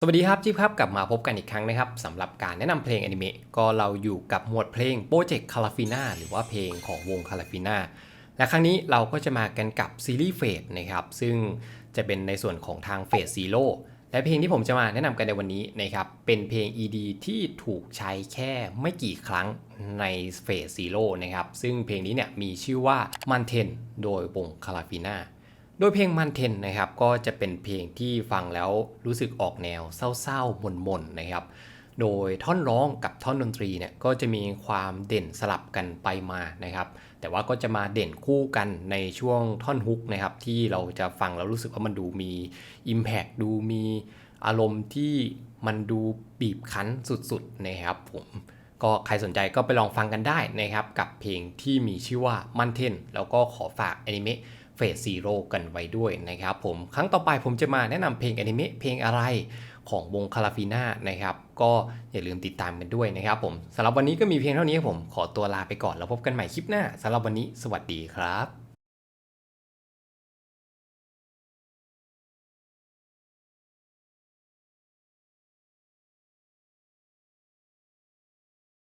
สวัสดีครับจิ๊บครับกลับมาพบกันอีกครั้งนะครับสำหรับการแนะนำเพลงอนิเมะก็เราอยู่กับหมวดเพลงโปรเจกต์คาราฟิน่าหรือว่าเพลงของวงคาราฟิน่าและครั้งนี้เราก็จะมากันกับซีรีส์เฟสนะครับซึ่งจะเป็นในส่วนของทางเฟสซีโร่และเพลงที่ผมจะมาแนะนำกันในวันนี้นะครับเป็นเพลง ED ที่ถูกใช้แค่ไม่กี่ครั้งในเฟสซีโร่นะครับซึ่งเพลงนี้เนี่ยมีชื่อว่ามันเทนโดยวงคาราฟิน่า โดยเพลงมันเทนนะครับก็จะเป็นเพลงที่ฟังแล้วรู้สึกออกแนวเศร้าๆหม่นๆนะครับ โดยท่อนร้องกับท่อนดนตรีเนี่ยก็จะมีความเด่นสลับกันไปมานะครับ แต่ว่าก็จะมาเด่นคู่กันในช่วงท่อนฮุกนะครับ ที่เราจะฟังแล้วรู้สึกว่ามันดูมี Impact ดูมีอารมณ์ที่มันดูบีบคั้นสุดๆนะครับผมก็ใครสนใจก็ไปลองฟังกันได้นะครับ กับเพลงที่มีชื่อว่ามันเทนแล้วก็ขอฝากอนิเมะ เฟสซีโร่กันไว้ด้วยนะครับผมครั้งต่อไปผมจะมาแนะนำเพลงอนิเมะเพลงอะไรของวงคาราฟีน่านะครับ ก็อย่าลืมติดตามกันด้วยนะครับผมสำหรับวันนี้ก็มีเพียงเท่านี้ครับผมขอตัวลาไปก่อนแล้วพบกันใหม่คลิปหน้าสำหรับวันนี้สวัสดีครับ